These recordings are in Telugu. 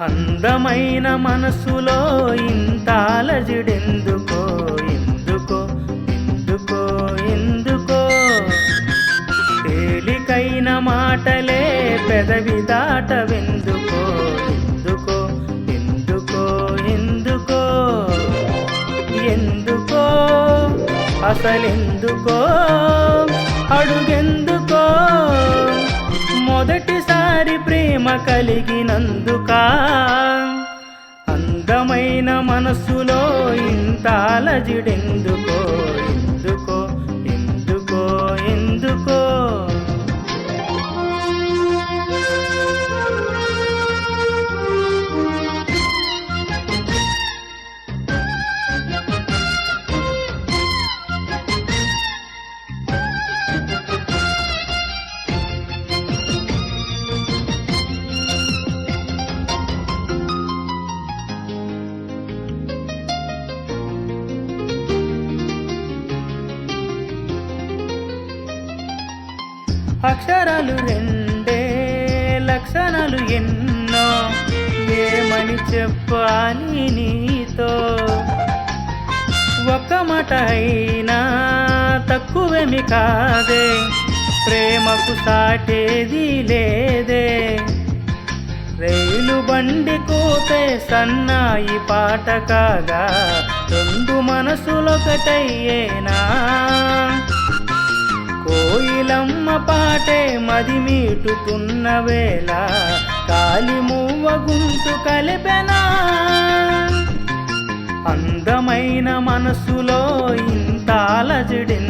అందమైన మనసులో ఇంత అలజడెందుకో ఎందుకో ఎందుకో ఎందుకో? తేలికైన మాటలే పెదవి దాటవెందుకో ఎందుకో ఎందుకో ఎందుకో? ఎందుకో? అసలెందుకో? మొదటిసారి ప్రేమ కలిగినందుక? అందమైన మనసులో ఇంత అలజిడెందుకో? అక్షరాలు రెండే లక్షణాలు ఎన్నో. ఏమని చెప్పాలి నీతో? ఒక్క మాట అయినా తక్కువేమి కాదే. ప్రేమకు సాటేది లేదే. రైలు బండి కోతే సన్నాయి పాట కాగా రెండు మనసులొకటయ్యేనా? కోయిలమ్మ పాటే మది మీటుతున్న వేళ కాలి మూవ గుంటు కలిపెనా? అందమైన మనసులో ఇంతాల జడిన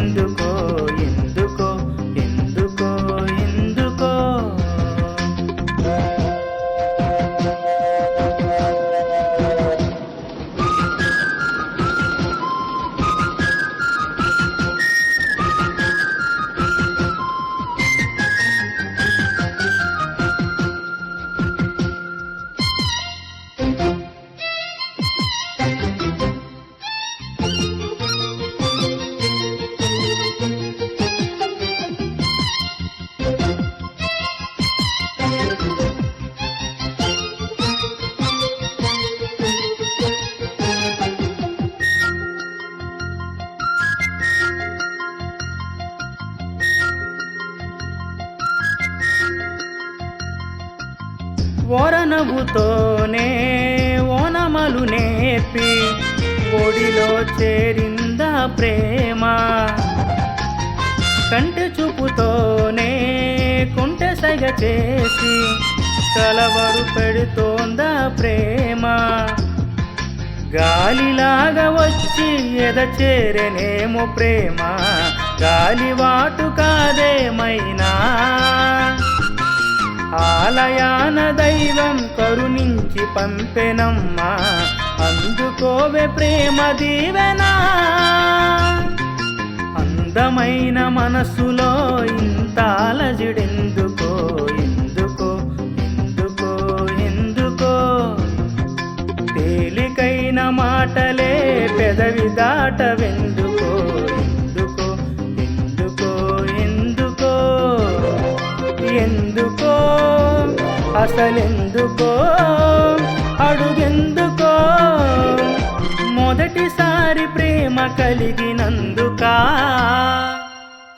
ఓరనవ్వుతోనే ఓనమలు నేర్పి ఒడిలో చేరిందా ప్రేమ? కంటి చూపుతోనే కుంటె సగ చేసి కలవరు పెడుతోందా ప్రేమ? గాలిలాగా వచ్చి ఎద చేరనేమో ప్రేమ? గాలివాటు కాదేమైనా? ఆలయాన దైవం కరుణించి పంపెనమ్మా అందుకోవే ప్రేమ దీవెనా. అందమైన మనసులో ఇంత అలజడెందుకో ఎందుకో ఎందుకో ఎందుకో. తేలికైన మాటలే పెదవి దాటవెందు అసలెందుకో? అడుగెందుకో? మొదటిసారి ప్రేమ కలిగినందుక?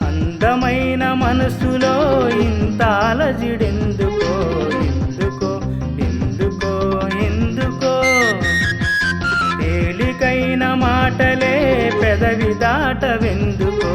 అందమైన మనసులో ఇంత అలజిడెందుకో? ఎందుకో? ఎందుకో? ఎందుకో? తేలికైన మాటలే పెదవి దాటవెందుకో?